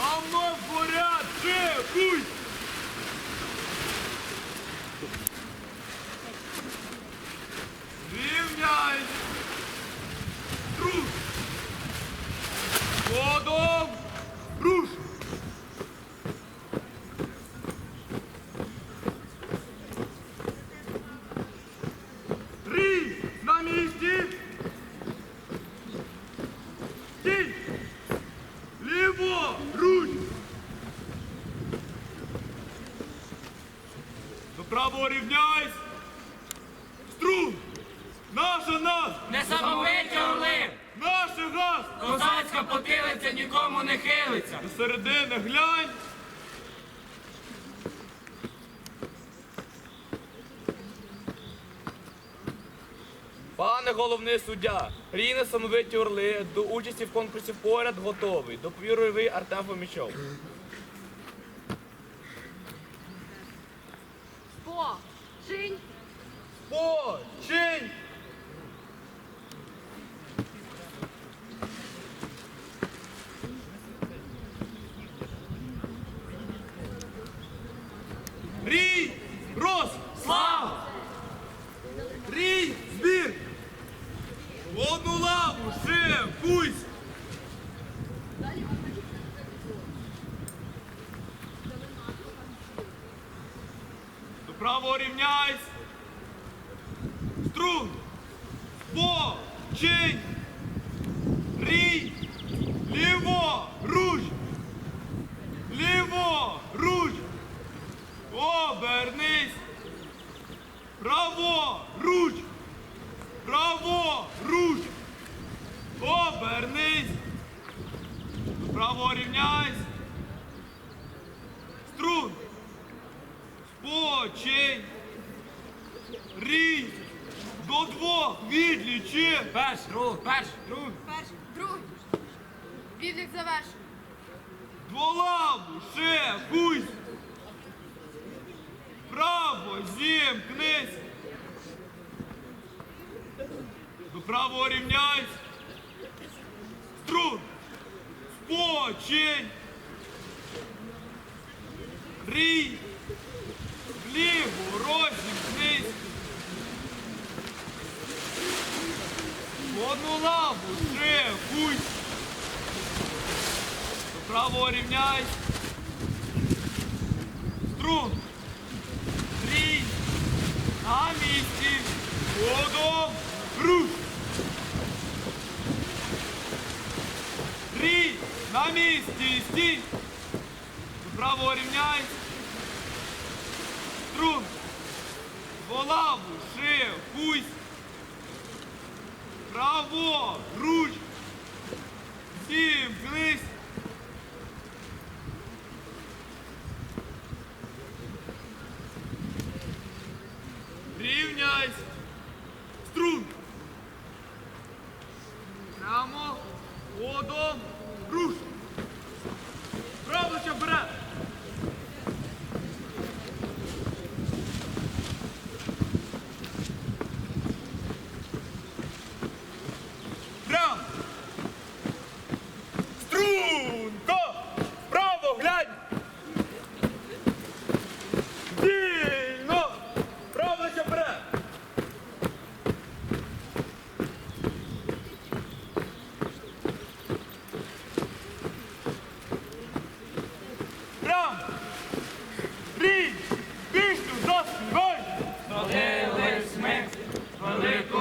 Гавно горять, шикуй! Рівняй! Руш! Ходом! Руш! Рій! На місці! Стій! Ліво! Руч! До правого рівняйсь! Струн! Наша нас! Не самовиті орли! Наша газ! Козацька потилиця нікому не хилиться! До середини глянь! Пане головний суддя, рій несамовиті орли до участі в конкурсі поряд готовий. Доповірує ви Артем Фомічов. Рій! Слава! Рій! Збір! В одну лаву! Ще! Кусь! До правого рівняйсь! Струн! По! Чинь! Рій! Ліво! Руч! Ліво! Руч! Обернись! Право! Руч! Право! Руч! Обернись! Право рівняйсь! Струн! Спочинь! Рій! До двох відлічи! Перш, рух, перш, рух! перший, другий. Відлік завершений. Дволаву ще До правого рівняйсь! Струн! Спочинь! Рій! Вліво розімкнись! В Одну лаву ще гусь! До правого рівняйсь! Струн! Рій! На місці! Ходом! Руш! Рій! На місці! Стій! До правого рівняйсь! Струн! Волаву! Шив! Кусь! Право! Руч! Зімкнись! Рівняйсь! Струн! Прямо! Ходом! Cruz.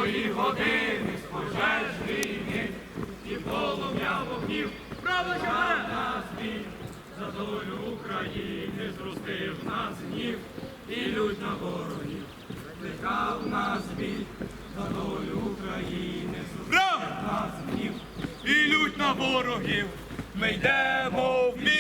Великої години з пожеж війни і полум'я вогнів Право ще вперед! нас бій. За долю України зростив нас гнів і лють на ворогів. Викликав нас бій. За долю України зростив нас гнів. І лють на ворогів! Ми йдемо в бій!